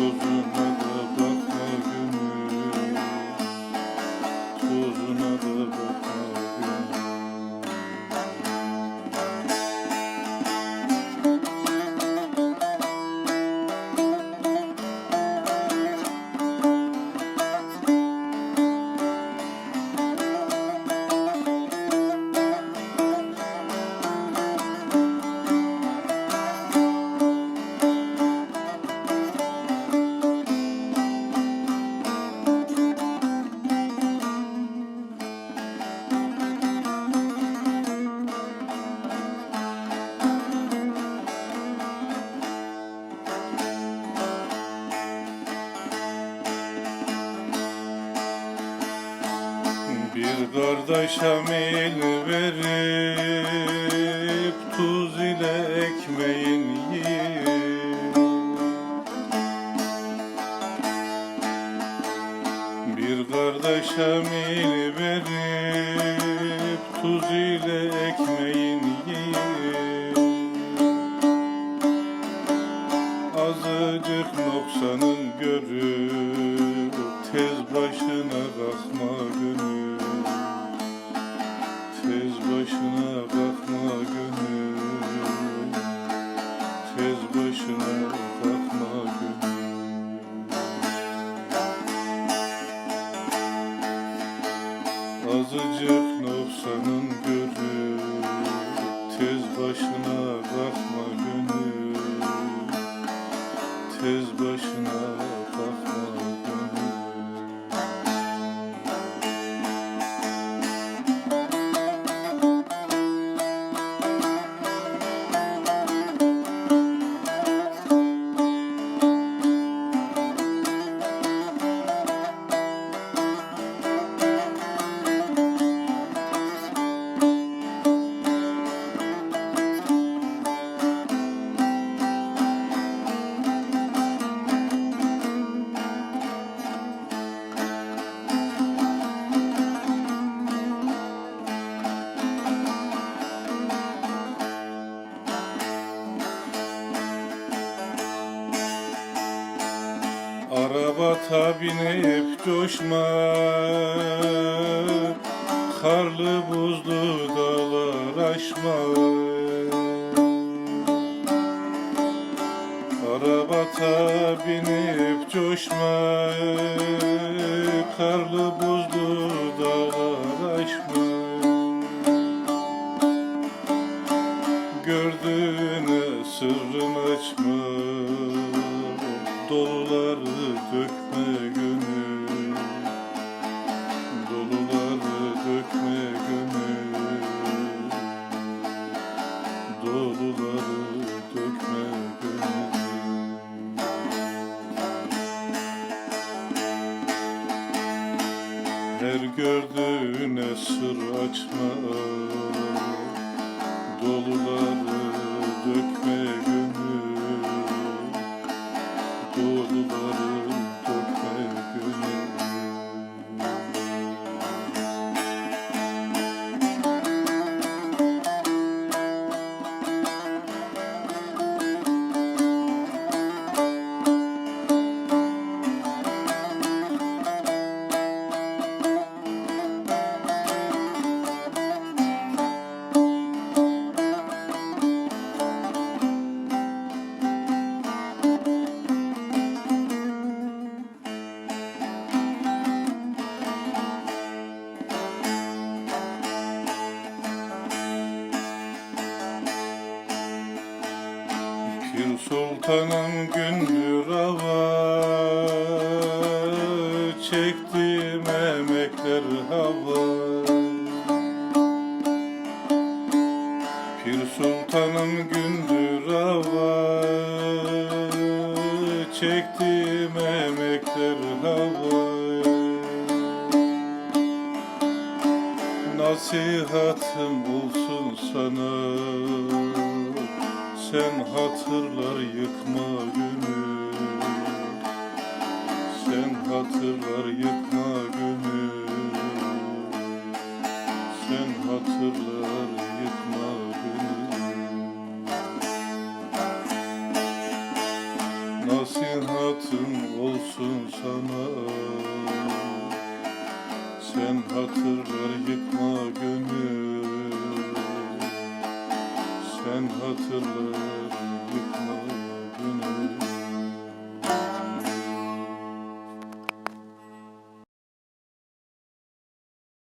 the kardeşe mil verip tuz ile ekmeğin yiyin Bir kardeşe mil verip tuz ile ekmeğin yiyin Azıcık noksanın görüp başına kalkma gönül. Tez başına kalkma gönül. Azıcık noksanın görüp Tez başına kalkma Araba binip coşma Karlı buzlu dağlar aşma Araba binip coşma Karlı buzlu dağlar aşma Gördüğüne sırrın açma Doluları dökme gönül. Doluları dökme gönül. Doluları dökme gönül. Her gördüğüne sır açma. Doluları dökme gönül Doluları sultanım gündür hava Çektim emekler hava. Pir sultanım gündür hava Çektim emekler hava. Nasihatım olsun sana Sen hatırlar yıkma gönül Sen hatırlar yıkma gönül Sen hatırlar yıkma gönül Nasihatım olsun sana. Sen hatırlar yıkma gönül sen hatırlarım yıkma beni